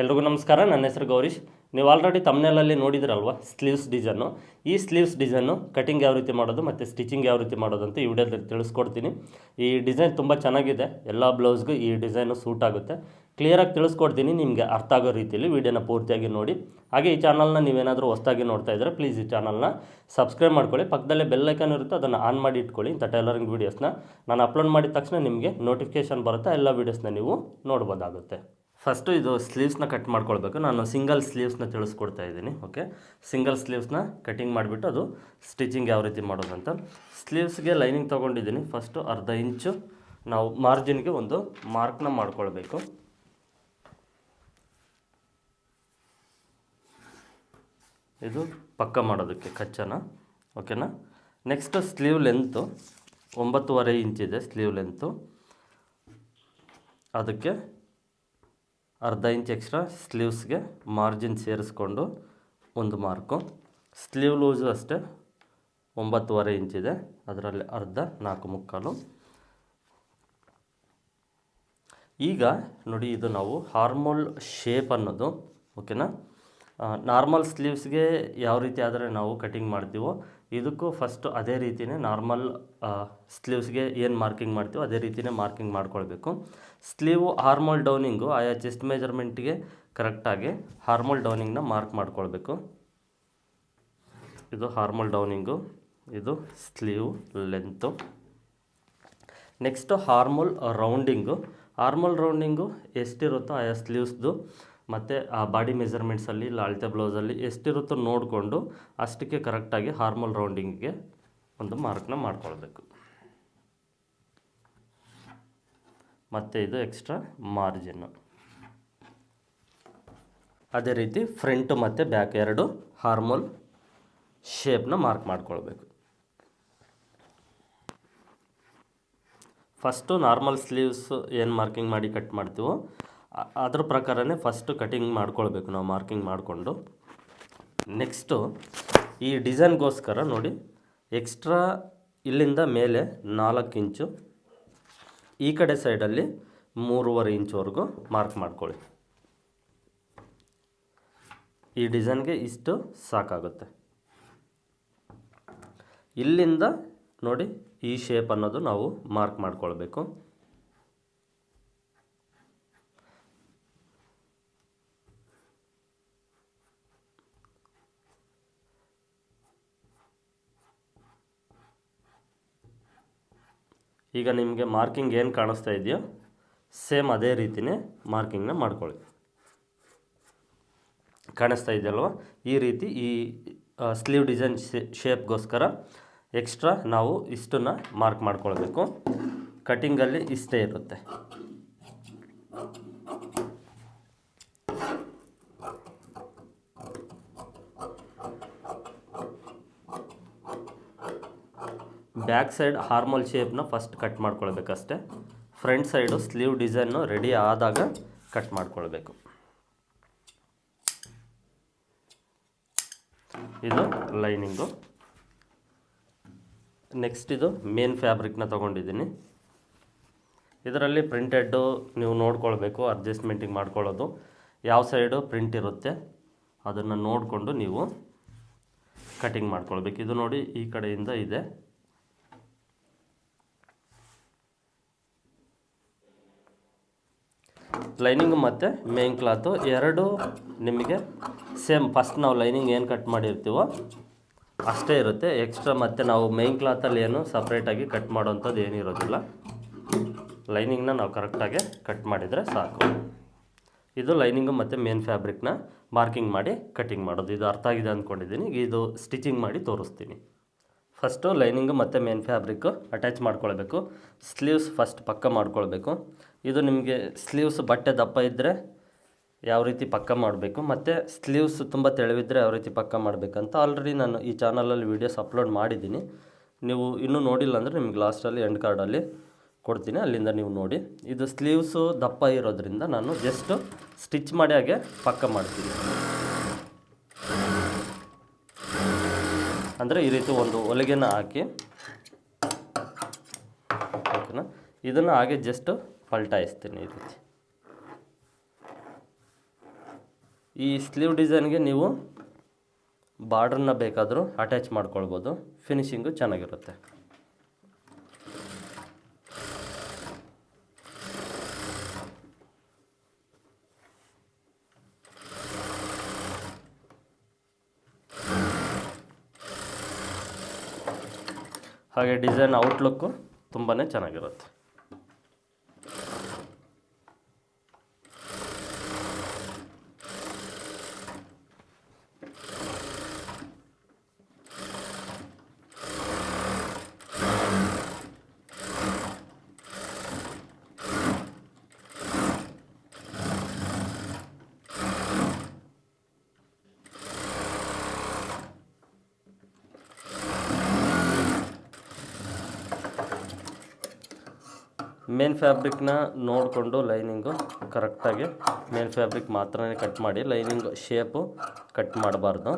ಎಲ್ರಿಗೂ ನಮಸ್ಕಾರ, ನನ್ನ ಹೆಸರು ಗೌರೀಶ್. ನೀವು ಆಲ್ರೆಡಿ ತಮ್ಮನೇಲಲ್ಲಿ ನೋಡಿದ್ರಲ್ವ? ಸ್ಲೀವ್ಸ್ ಡಿಸೈನು ಈ ಸ್ಲೀವ್ಸ್ ಡಿಸೈನು ಕಟಿಂಗ್ ಯಾವ ರೀತಿ ಮಾಡೋದು ಮತ್ತು ಸ್ಟಿಚಿಂಗ್ ಯಾವ ರೀತಿ ಮಾಡೋದು ಅಂತ ಈ ವಿಡಿಯೋದಲ್ಲಿ ತಿಳಿಸ್ಕೊಡ್ತೀನಿ. ಈ ಡಿಸೈನ್ ತುಂಬ ಚೆನ್ನಾಗಿದೆ. ಎಲ್ಲ ಬ್ಲೌಸ್ಗೂ ಈ ಡಿಸೈನು ಸೂಟ್ ಆಗುತ್ತೆ. ಕ್ಲಿಯರಾಗಿ ತಿಳಿಸ್ಕೊಡ್ತೀನಿ, ನಿಮಗೆ ಅರ್ಥ ಆಗೋ ರೀತಿಯಲ್ಲಿ ವಿಡಿಯೋನ ಪೂರ್ತಿಯಾಗಿ ನೋಡಿ. ಹಾಗೆ ಈ ಚಾನಲ್ನ ನೀವೇನಾದರೂ ಹೊಸದಾಗಿ ನೋಡ್ತಾ ಇದ್ದರೆ ಪ್ಲೀಸ್ ಈ ಚಾನಲ್ನ ಸಬ್ಸ್ಕ್ರೈಬ್ ಮಾಡ್ಕೊಳ್ಳಿ. ಪಕ್ಕದಲ್ಲೇ ಬೆಲ್ಲೈಕನ್ ಇರುತ್ತೆ, ಅದನ್ನು ಆನ್ ಮಾಡಿ ಇಟ್ಕೊಳ್ಳಿ ಇಂಥ ಟೈಲರಿಂಗ್ ವೀಡಿಯೋಸ್ನ ನಾನು ಅಪ್ಲೋಡ್ ಮಾಡಿದ ತಕ್ಷಣ ನಿಮಗೆ ನೋಟಿಫಿಕೇಷನ್ ಬರುತ್ತೆ, ಎಲ್ಲ ವೀಡಿಯೋಸ್ನ ನೀವು ನೋಡ್ಬೋದಾಗುತ್ತೆ. ಫಸ್ಟು ಇದು ಸ್ಲೀವ್ಸ್ನ ಕಟ್ ಮಾಡ್ಕೊಳ್ಬೇಕು. ನಾನು ಸಿಂಗಲ್ ಸ್ಲೀವ್ಸ್ನ ತಿಳಿಸ್ಕೊಡ್ತಾ ಇದ್ದೀನಿ ಓಕೆ ಸಿಂಗಲ್ ಸ್ಲೀವ್ಸ್ನ ಕಟಿಂಗ್ ಮಾಡಿಬಿಟ್ಟು ಅದು ಸ್ಟಿಚಿಂಗ್ ಯಾವ ರೀತಿ ಮಾಡೋದು ಅಂತ ಸ್ಲೀವ್ಸ್ಗೆ ಲೈನಿಂಗ್ ತೊಗೊಂಡಿದ್ದೀನಿ. ಫಸ್ಟು ಅರ್ಧ ಇಂಚು ನಾವು ಮಾರ್ಜಿನ್ಗೆ ಒಂದು ಮಾರ್ಕ್ನ ಮಾಡ್ಕೊಳ್ಬೇಕು. ಇದು ಪಕ್ಕ ಮಾಡೋದಕ್ಕೆ ಕಚ್ಚನ ಓಕೆನಾ ನೆಕ್ಸ್ಟ್ ಸ್ಲೀವ್ ಲೆಂತು ಒಂಬತ್ತುವರೆ ಇಂಚಿದೆ ಸ್ಲೀವ್ ಲೆಂತು ಅದಕ್ಕೆ ಅರ್ಧ ಇಂಚ್ ಎಕ್ಸ್ಟ್ರಾ ಸ್ಲೀವ್ಸ್ಗೆ ಮಾರ್ಜಿನ್ ಸೇರಿಸ್ಕೊಂಡು ಒಂದು ಮಾರ್ಕು ಸ್ಲೀವ್ ಲೂಸು ಅಷ್ಟೇ, ಒಂಬತ್ತುವರೆ ಇಂಚಿದೆ ಅದರಲ್ಲಿ ಅರ್ಧ ನಾಲ್ಕು ಮುಕ್ಕಾಲು. ಈಗ ನೋಡಿ ಇದು ನಾವು ಹಾರ್ಮೋಲ್ ಶೇಪ್ ಅನ್ನೋದು ಓಕೆನಾ ನಾರ್ಮಲ್ ಸ್ಲೀವ್ಸ್ಗೆ ಯಾವ ರೀತಿ ಆದರೆ ನಾವು ಕಟಿಂಗ್ ಮಾಡ್ತೀವೋ ಇದಕ್ಕೂ ಫಸ್ಟು ಅದೇ ರೀತಿಯೇ ನಾರ್ಮಲ್ ಸ್ಲೀವ್ಸ್ಗೆ ಏನು ಮಾರ್ಕಿಂಗ್ ಮಾಡ್ತೀವೋ ಅದೇ ರೀತಿಯೇ ಮಾರ್ಕಿಂಗ್ ಮಾಡ್ಕೊಳ್ಬೇಕು. ಸ್ಲೀವು ಹಾರ್ಮೋಲ್ ಡೌನಿಂಗು ಆಯಾ ಚೆಸ್ಟ್ ಮೆಜರ್ಮೆಂಟ್ಗೆ ಕರೆಕ್ಟಾಗಿ ಹಾರ್ಮೋಲ್ ಡೌನಿಂಗ್ನ ಮಾರ್ಕ್ ಮಾಡ್ಕೊಳ್ಬೇಕು. ಇದು ಹಾರ್ಮೋಲ್ ಡೌನಿಂಗು ಇದು sleeve length next armhole rounding armhole rounding ಎಷ್ಟಿರುತ್ತೋ ಆಯಾ ಸ್ಲೀವ್ಸ್ದು ಮತ್ತು ಆ ಬಾಡಿ ಮೆಜರ್ಮೆಂಟ್ಸಲ್ಲಿ ಇಲ್ಲ ಅಳತೆ ಬ್ಲೌಸಲ್ಲಿ ಎಷ್ಟಿರುತ್ತೋ ನೋಡಿಕೊಂಡು ಅಷ್ಟಕ್ಕೆ ಕರೆಕ್ಟಾಗಿ ಹಾರ್ಮಲ್ ರೌಂಡಿಂಗ್ಗೆ ಒಂದು ಮಾರ್ಕ್ನ ಮಾಡ್ಕೊಳ್ಬೇಕು. ಮತ್ತು ಇದು ಎಕ್ಸ್ಟ್ರಾ ಮಾರ್ಜಿನ್ನು ಅದೇ ರೀತಿ ಫ್ರಂಟು ಮತ್ತು ಬ್ಯಾಕ್ ಎರಡು ಹಾರ್ಮೋಲ್ ಶೇಪ್ನ ಮಾರ್ಕ್ ಮಾಡ್ಕೊಳ್ಬೇಕು. ಫಸ್ಟು ನಾರ್ಮಲ್ ಸ್ಲೀವ್ಸ್ ಏನು ಮಾರ್ಕಿಂಗ್ ಮಾಡಿ ಕಟ್ ಮಾಡ್ತೀವೋ ಅದ್ರ ಪ್ರಕಾರನೇ ಫಸ್ಟು ಕಟಿಂಗ್ ಮಾಡ್ಕೊಳ್ಬೇಕು, ನಾವು ಮಾರ್ಕಿಂಗ್ ಮಾಡಿಕೊಂಡು. ನೆಕ್ಸ್ಟು ಈ ಡಿಸೈನ್ಗೋಸ್ಕರ ನೋಡಿ ಎಕ್ಸ್ಟ್ರಾ ಇಲ್ಲಿಂದ ಮೇಲೆ ನಾಲ್ಕು ಇಂಚು, ಈ ಕಡೆ ಸೈಡಲ್ಲಿ ಮೂರುವರೆ ಇಂಚುವರೆಗೂ ಮಾರ್ಕ್ ಮಾಡ್ಕೊಳ್ಳಿ. ಈ ಡಿಸೈನ್ಗೆ ಇಷ್ಟು ಸಾಕಾಗುತ್ತೆ. ಇಲ್ಲಿಂದ ನೋಡಿ, ಈ ಶೇಪ್ ಅನ್ನೋದು ನಾವು ಮಾರ್ಕ್ ಮಾಡ್ಕೊಳ್ಬೇಕು. ಈಗ ನಿಮಗೆ ಮಾರ್ಕಿಂಗ್ ಏನು ಕಾಣಿಸ್ತಾ ಇದೆಯೋ, ಸೇಮ್ ಅದೇ ರೀತಿಯೇ ಮಾರ್ಕಿಂಗ್ನ ಮಾಡ್ಕೊಳ್ಳಿ. ಕಾಣಿಸ್ತಾ ಇದೆಯಲ್ವ? ಈ ರೀತಿ ಈ ಸ್ಲೀವ್ ಡಿಸೈನ್ ಶೇಪ್ಗೋಸ್ಕರ ಎಕ್ಸ್ಟ್ರಾ ನಾವು ಇಷ್ಟನ್ನು ಮಾರ್ಕ್ ಮಾಡ್ಕೊಳ್ಬೇಕು. ಕಟಿಂಗಲ್ಲಿ ಇಷ್ಟೇ ಇರುತ್ತೆ. ಬ್ಯಾಕ್ ಸೈಡ್ ಹಾರ್ಮಲ್ ಶೇಪ್ನ first cut ಮಾಡ್ಕೊಳ್ಬೇಕಷ್ಟೆ. Front side sleeve design ready ಆದಾಗ ಕಟ್ ಮಾಡ್ಕೊಳ್ಬೇಕು. ಇದು ಲೈನಿಂಗು. ನೆಕ್ಸ್ಟ್ ಇದು ಮೇನ್ ಫ್ಯಾಬ್ರಿಕ್ನ ತೊಗೊಂಡಿದ್ದೀನಿ. ಇದರಲ್ಲಿ ಪ್ರಿಂಟೆಡ್ಡು ನೀವು ನೋಡ್ಕೊಳ್ಬೇಕು, ಅಡ್ಜಸ್ಟ್ಮೆಂಟಿಗೆ ಮಾಡ್ಕೊಳ್ಳೋದು. ಯಾವ ಸೈಡು ಪ್ರಿಂಟ್ ಇರುತ್ತೆ, ಅದನ್ನು ನೋಡಿಕೊಂಡು ನೀವು ಕಟಿಂಗ್ ಮಾಡ್ಕೊಳ್ಬೇಕು. ಇದು ನೋಡಿ ಈ ಕಡೆಯಿಂದ ಇದೆ. ಲೈನಿಂಗು ಮತ್ತು ಮೇನ್ ಕ್ಲಾತು ಎರಡು ನಿಮಗೆ ಸೇಮ್ ಫಸ್ಟ್ ನಾವು ಲೈನಿಂಗ್ ಏನು ಕಟ್ ಮಾಡಿರ್ತೀವೋ ಅಷ್ಟೇ ಇರುತ್ತೆ. ಎಕ್ಸ್ಟ್ರಾ ಮತ್ತು ನಾವು ಮೇನ್ ಕ್ಲಾತಲ್ಲಿ ಏನು ಸಪ್ರೇಟಾಗಿ ಕಟ್ ಮಾಡೋವಂಥದ್ದು ಏನಿರೋದಿಲ್ಲ ಲೈನಿಂಗ್ನ ನಾವು ಕರೆಕ್ಟಾಗಿ ಕಟ್ ಮಾಡಿದರೆ ಸಾಕು. ಇದು ಲೈನಿಂಗು ಮತ್ತು ಮೇನ್ ಫ್ಯಾಬ್ರಿಕ್ನ ಮಾರ್ಕಿಂಗ್ ಮಾಡಿ ಕಟಿಂಗ್ ಮಾಡೋದು. ಇದು ಅರ್ಥ ಆಗಿದೆ ಅಂದ್ಕೊಂಡಿದ್ದೀನಿ ಇದು ಸ್ಟಿಚಿಂಗ್ ಮಾಡಿ ತೋರಿಸ್ತೀನಿ. ಫಸ್ಟು ಲೈನಿಂಗು ಮತ್ತು ಮೇನ್ ಫ್ಯಾಬ್ರಿಕ್ಕು ಅಟ್ಯಾಚ್ ಮಾಡ್ಕೊಳ್ಬೇಕು. ಸ್ಲೀವ್ಸ್ ಫಸ್ಟ್ ಪಕ್ಕ ಮಾಡ್ಕೊಳ್ಬೇಕು. ಇದು ನಿಮಗೆ ಸ್ಲೀವ್ಸ್ ಬಟ್ಟೆ ದಪ್ಪ ಇದ್ದರೆ ಯಾವ ರೀತಿ ಪಕ್ಕ ಮಾಡಬೇಕು, ಮತ್ತು ಸ್ಲೀವ್ಸ್ ತುಂಬ ತೆಳವಿದ್ದರೆ ಯಾವ ರೀತಿ ಪಕ್ಕ ಮಾಡಬೇಕಂತ ಆಲ್ರೆಡಿ ನಾನು ಈ ಚಾನಲಲ್ಲಿ ವೀಡಿಯೋಸ್ ಅಪ್ಲೋಡ್ ಮಾಡಿದ್ದೀನಿ. ನೀವು ಇನ್ನೂ ನೋಡಿಲ್ಲ ಅಂದರೆ ನಿಮ್ಗೆ ಲಾಸ್ಟಲ್ಲಿ ಎಂಡ್ ಕಾರ್ಡಲ್ಲಿ ಕೊಡ್ತೀನಿ, ಅಲ್ಲಿಂದ ನೀವು ನೋಡಿ. ಇದು ಸ್ಲೀವ್ಸು ದಪ್ಪ ಇರೋದ್ರಿಂದ ನಾನು ಜಸ್ಟ್ ಸ್ಟಿಚ್ ಮಾಡಿ ಹಾಗೆ ಪಕ್ಕ ಮಾಡ್ತೀನಿ. ಅಂದರೆ ಈ ರೀತಿ ಒಂದು ಹೊಲಿಗೆನ ಹಾಕಿ, ಓಕೆನಾ? ಇದನ್ನು ಹಾಗೆ ಜಸ್ಟ್ ಪಲ್ಟಾಯಿಸ್ತೀನಿ ಈ ರೀತಿ ಈ ಸ್ಲೀವ್ ಡಿಸೈನ್ಗೆ ನೀವು ಬಾರ್ಡ್ರನ್ನ ಬೇಕಾದರೂ ಅಟ್ಯಾಚ್ ಮಾಡ್ಕೊಳ್ಬೋದು. ಫಿನಿಶಿಂಗು ಚೆನ್ನಾಗಿರುತ್ತೆ. ಹಾಗೆ ಡಿಸೈನ್ ಔಟ್ಲುಕ್ಕು ತುಂಬಾ ಚೆನ್ನಾಗಿರುತ್ತೆ. ಮೇನ್ ಫ್ಯಾಬ್ರಿಕ್ನ ನೋಡಿಕೊಂಡು ಲೈನಿಂಗು ಕರೆಕ್ಟಾಗಿ ಮೇನ್ ಫ್ಯಾಬ್ರಿಕ್ ಮಾತ್ರನೇ ಕಟ್ ಮಾಡಿ ಲೈನಿಂಗ್ ಶೇಪು ಕಟ್ ಮಾಡಬಾರ್ದು.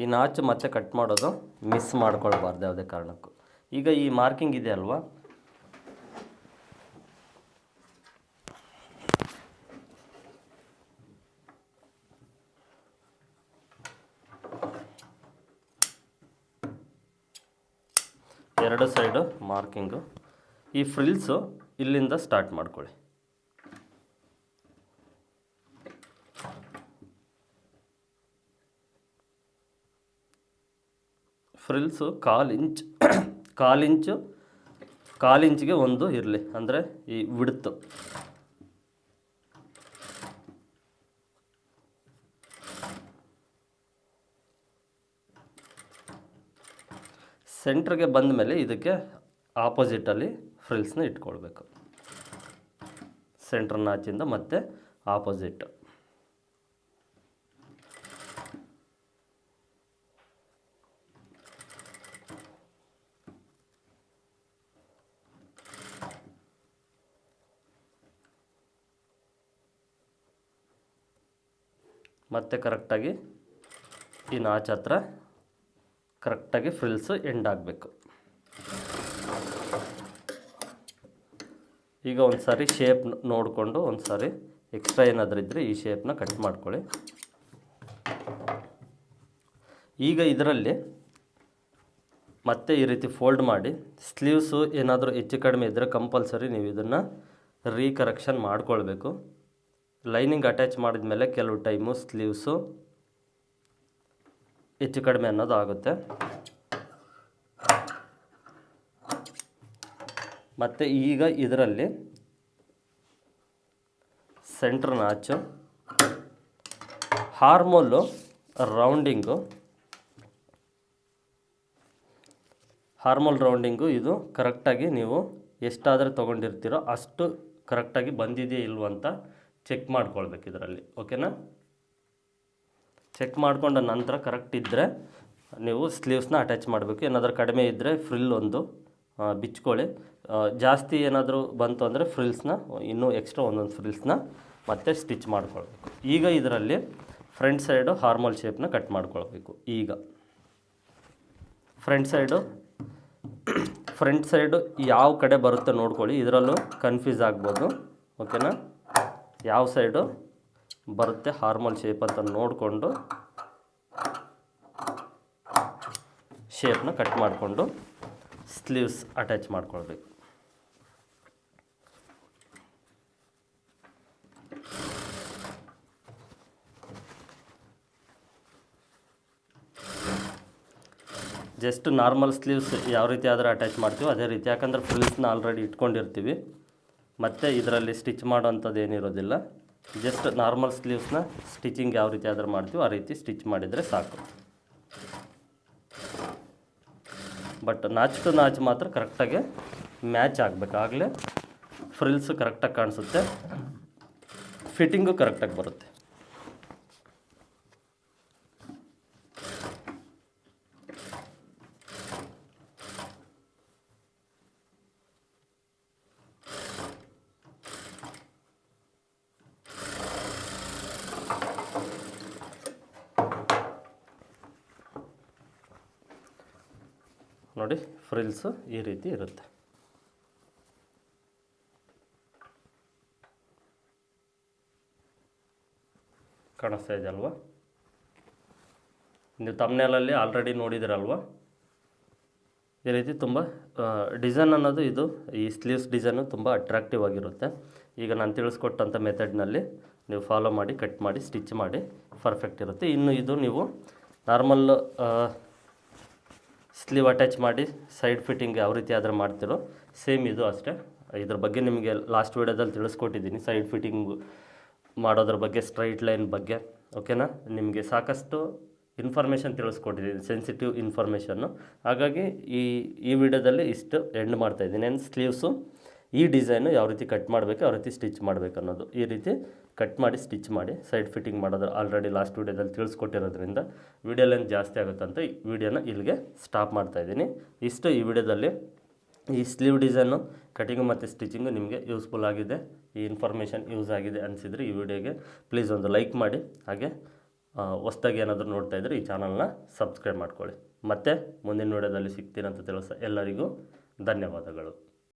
ಈ ನಾಚು ಮತ್ತೆ ಕಟ್ ಮಾಡೋದು ಮಿಸ್ ಮಾಡ್ಕೊಳ್ಬಾರ್ದು ಯಾವುದೇ ಕಾರಣಕ್ಕೂ. ಈಗ ಈ ಮಾರ್ಕಿಂಗ್ ಇದೆ ಅಲ್ವಾ? ಎರಡು ಸೈಡು ಮಾರ್ಕಿಂಗು ಈ ಫ್ರಿಲ್ಸು ಇಲ್ಲಿಂದ ಸ್ಟಾರ್ಟ್ ಮಾಡ್ಕೊಳ್ಳಿ. ಫ್ರಿಲ್ಸು ಕಾಲು ಇಂಚ್, ಕಾಲು ಇಂಚು, ಕಾಲು ಇಂಚಿಗೆ ಒಂದು ಇರಲಿ, ಅಂದರೆ ಈ ವಿಡ್ತು ಸೆಂಟ್ರಿಗೆ ಬಂದ ಮೇಲೆ ಇದಕ್ಕೆ ಆಪೋಸಿಟಲ್ಲಿ ಫ್ರಿಲ್ಸ್ನ ಇಟ್ಕೊಳ್ಬೇಕು. ಸೆಂಟ್ರನ್ನ ಆಚಿಂದ ಮತ್ತೆ ಆಪೋಸಿಟ್ ಮತ್ತೆ ಕರೆಕ್ಟಾಗಿ ಈ ನಾಚ್ ಹತ್ರ ಕರೆಕ್ಟಾಗಿ ಫ್ರಿಲ್ಸು ಎಂಡ್ ಆಗಬೇಕು. ಈಗ ಒಂದು ಸಾರಿ ಶೇಪ್ ನೋಡಿಕೊಂಡು ಒಂದು ಸಾರಿ ಎಕ್ಸ್ಟ್ರಾ ಏನಾದರೂ ಇದ್ದರೆ ಈ ಶೇಪ್ನ ಕಟ್ ಮಾಡ್ಕೊಳ್ಳಿ. ಈಗ ಇದರಲ್ಲಿ ಮತ್ತೆ ಈ ರೀತಿ ಫೋಲ್ಡ್ ಮಾಡಿ ಸ್ಲೀವ್ಸು ಏನಾದರೂ ಹೆಚ್ಚು ಕಡಿಮೆ ಇದ್ದರೆ ಕಂಪಲ್ಸರಿ ನೀವು ಇದನ್ನು ರೀಕರೆಕ್ಷನ್ ಮಾಡ್ಕೊಳ್ಬೇಕು. ಲೈನಿಂಗ್ ಅಟ್ಯಾಚ್ ಮಾಡಿದ ಮೇಲೆ ಕೆಲವು ಟೈಮು ಸ್ಲೀವ್ಸು ಹೆಚ್ಚು ಕಡಿಮೆ ಅನ್ನೋದು ಆಗುತ್ತೆ. ಮತ್ತು ಈಗ ಇದರಲ್ಲಿ centre notch, armhole, rounding. Armhole rounding ಇದು ಕರೆಕ್ಟಾಗಿ ನೀವು ಎಷ್ಟಾದರೂ ತೊಗೊಂಡಿರ್ತೀರೋ ಅಷ್ಟು ಕರೆಕ್ಟಾಗಿ ಬಂದಿದೆಯೇ ಇಲ್ವ ಅಂತ ಚೆಕ್ ಮಾಡ್ಕೊಳ್ಬೇಕು ಇದರಲ್ಲಿ ಓಕೆನಾ ಚೆಕ್ ಮಾಡಿಕೊಂಡ ನಂತರ ಕರೆಕ್ಟ್ ಇದ್ದರೆ ನೀವು ಸ್ಲೀವ್ಸ್ನ ಅಟ್ಯಾಚ್ ಮಾಡಬೇಕು. ಏನಾದರೂ ಕಡಿಮೆ ಇದ್ದರೆ ಫ್ರಿಲ್ ಒಂದು ಬಿಚ್ಕೊಳ್ಳಿ. ಜಾಸ್ತಿ ಏನಾದರೂ ಬಂತು ಅಂದರೆ ಫ್ರಿಲ್ಸ್ನ ಇನ್ನೂ ಎಕ್ಸ್ಟ್ರಾ ಒಂದೊಂದು ಫ್ರಿಲ್ಸ್ನ ಮತ್ತೆ ಸ್ಟಿಚ್ ಮಾಡ್ಕೊಳ್ಬೇಕು. ಈಗ ಇದರಲ್ಲಿ ಫ್ರಂಟ್ ಸೈಡು ಹಾರ್ಮಲ್ ಶೇಪ್ನ ಕಟ್ ಮಾಡ್ಕೊಳ್ಬೇಕು. ಈಗ ಫ್ರಂಟ್ ಸೈಡು ಫ್ರಂಟ್ ಸೈಡು ಯಾವ ಕಡೆ ಬರುತ್ತೆ ನೋಡ್ಕೊಳ್ಳಿ. ಇದರಲ್ಲೂ ಕನ್ಫ್ಯೂಸ್ ಆಗ್ಬೋದು ಓಕೆನಾ ಯಾವ ಸೈಡು ಬರುತ್ತೆ ಹಾರ್ಮಲ್ ಶೇಪ್ ಅಂತ ನೋಡಿಕೊಂಡು ಶೇಪ್ನ ಕಟ್ ಮಾಡಿಕೊಂಡು ಸ್ಲೀವ್ಸ್ ಅಟ್ಯಾಚ್ ಮಾಡ್ಕೊಳ್ಬೇಕು. ಜಸ್ಟ್ ನಾರ್ಮಲ್ ಸ್ಲೀವ್ಸ್ ಯಾವ ರೀತಿ ಆದರೂ ಅಟ್ಯಾಚ್ ಮಾಡ್ತೀವಿ ಅದೇ ರೀತಿ, ಯಾಕಂದರೆ ಫ್ರಿಲ್ಸ್ನ ಆಲ್ರೆಡಿ ಇಟ್ಕೊಂಡಿರ್ತೀವಿ. ಮತ್ತು ಇದರಲ್ಲಿ ಸ್ಟಿಚ್ ಮಾಡೋವಂಥದ್ದು ಏನಿರೋದಿಲ್ಲ. ಜಸ್ಟ್ ನಾರ್ಮಲ್ ಸ್ಲೀವ್ಸ್ನ ಸ್ಟಿಚಿಂಗ್ ಯಾವ ರೀತಿ ಆದರೂ ಮಾಡ್ತೀವಿ ಆ ರೀತಿ ಸ್ಟಿಚ್ ಮಾಡಿದರೆ ಸಾಕು. ಬಟ್ ನಾಚ್ ಟು ನಾಚ್ ಮಾತ್ರ ಕರೆಕ್ಟಾಗಿ ಮ್ಯಾಚ್ ಆಗಬೇಕು. ಆಗಲೇ ಫ್ರಿಲ್ಸು ಕರೆಕ್ಟಾಗಿ ಕಾಣಿಸುತ್ತೆ. ಫಿಟ್ಟಿಂಗು ಕರೆಕ್ಟಾಗಿ ಬರುತ್ತೆ. ನೋಡಿ ಫ್ರಿಲ್ಸು ಈ ರೀತಿ ಇರುತ್ತೆ. ಕಾಣಿಸ್ತಾ ಇದೆ ಅಲ್ವಾ? ನೀವು ತಮ್ಮನೇಲಲ್ಲಿ ಆಲ್ರೆಡಿ ನೋಡಿದಿರಲ್ವಾ? ಈ ರೀತಿ ತುಂಬ ಡಿಸೈನ್ ಅನ್ನೋದು ಇದು, ಈ ಸ್ಲೀವ್ಸ್ ಡಿಸೈನು ತುಂಬ ಅಟ್ರಾಕ್ಟಿವ್ ಆಗಿರುತ್ತೆ. ಈಗ ನಾನು ತಿಳಿಸ್ಕೊಟ್ಟಂಥ ಮೆಥಡ್ನಲ್ಲಿ ನೀವು ಫಾಲೋ ಮಾಡಿ ಕಟ್ ಮಾಡಿ ಸ್ಟಿಚ್ ಮಾಡಿ ಪರ್ಫೆಕ್ಟ್ ಇರುತ್ತೆ. ಇನ್ನು ಇದು ನೀವು ನಾರ್ಮಲ್ ಸ್ಲೀವ್ ಅಟ್ಯಾಚ್ ಮಾಡಿ ಸೈಡ್ ಫಿಟ್ಟಿಂಗ್ ಯಾವ ರೀತಿ ಆದರೆ ಮಾಡ್ತಿರೋ ಸೇಮ್ ಇದು ಅಷ್ಟೇ. ಇದ್ರ ಬಗ್ಗೆ ನಿಮಗೆ ಲಾಸ್ಟ್ ವೀಡಿಯೋದಲ್ಲಿ ತಿಳಿಸ್ಕೊಟ್ಟಿದ್ದೀನಿ ಸೈಡ್ ಫಿಟ್ಟಿಂಗ್ ಮಾಡೋದ್ರ ಬಗ್ಗೆ, ಸ್ಟ್ರೈಟ್ ಲೈನ್ ಬಗ್ಗೆ ಓಕೆನಾ ನಿಮಗೆ ಸಾಕಷ್ಟು ಇನ್ಫಾರ್ಮೇಷನ್ ತಿಳಿಸ್ಕೊಟ್ಟಿದ್ದೀನಿ, ಸೆನ್ಸಿಟಿವ್ ಇನ್ಫಾರ್ಮೇಷನ್ನು. ಹಾಗಾಗಿ ಈ ಈ ವಿಡಿಯೋದಲ್ಲಿ ಇಷ್ಟು ಎಂಡ್ ಮಾಡ್ತಾಯಿದ್ದೀನಿ ಏನು ಸ್ಲೀವ್ಸು ಈ ಡಿಸೈನು ಯಾವ ರೀತಿ ಕಟ್ ಮಾಡಬೇಕು, ಯಾವ ರೀತಿ ಸ್ಟಿಚ್ ಮಾಡಬೇಕು ಅನ್ನೋದು ಈ ರೀತಿ ಕಟ್ ಮಾಡಿ, ಸ್ಟಿಚ್ ಮಾಡಿ, ಸೈಡ್ ಫಿಟ್ಟಿಂಗ್ ಮಾಡೋದು ಆಲ್ರೆಡಿ ಲಾಸ್ಟ್ ವೀಡಿಯೋದಲ್ಲಿ ತಿಳಿಸ್ಕೊಟ್ಟಿರೋದ್ರಿಂದ ವಿಡಿಯೋ ಲೆಂತ್ ಜಾಸ್ತಿ ಆಗುತ್ತಂತ ಈ ವಿಡಿಯೋನ ಇಲ್ಲಿಗೆ ಸ್ಟಾಪ್ ಮಾಡ್ತಾ ಇದ್ದೀನಿ. ಇಷ್ಟು ಈ ವಿಡಿಯೋದಲ್ಲಿ. ಈ ಸ್ಲೀವ್ ಡಿಸೈನು ಕಟಿಂಗು ಮತ್ತು ಸ್ಟಿಚಿಂಗು ನಿಮಗೆ ಯೂಸ್ಫುಲ್ ಆಗಿದೆ, ಈ ಇನ್ಫಾರ್ಮೇಷನ್ ಯೂಸ್ ಆಗಿದೆ ಅನಿಸಿದರೆ ಈ ವಿಡಿಯೋಗೆ ಪ್ಲೀಸ್ ಒಂದು ಲೈಕ್ ಮಾಡಿ, ಹಾಗೆ ಹೊಸ್ದಾಗಿ ಏನಾದರೂ ನೋಡ್ತಾ ಇದ್ದರೆ ಈ ಚಾನಲ್ನ ಸಬ್ಸ್ಕ್ರೈಬ್ ಮಾಡ್ಕೊಳ್ಳಿ. ಮತ್ತು ಮುಂದಿನ ವಿಡಿಯೋದಲ್ಲಿ ಸಿಗ್ತೀನಂತ ತಿಳಿಸ ಎಲ್ಲರಿಗೂ ಧನ್ಯವಾದಗಳು.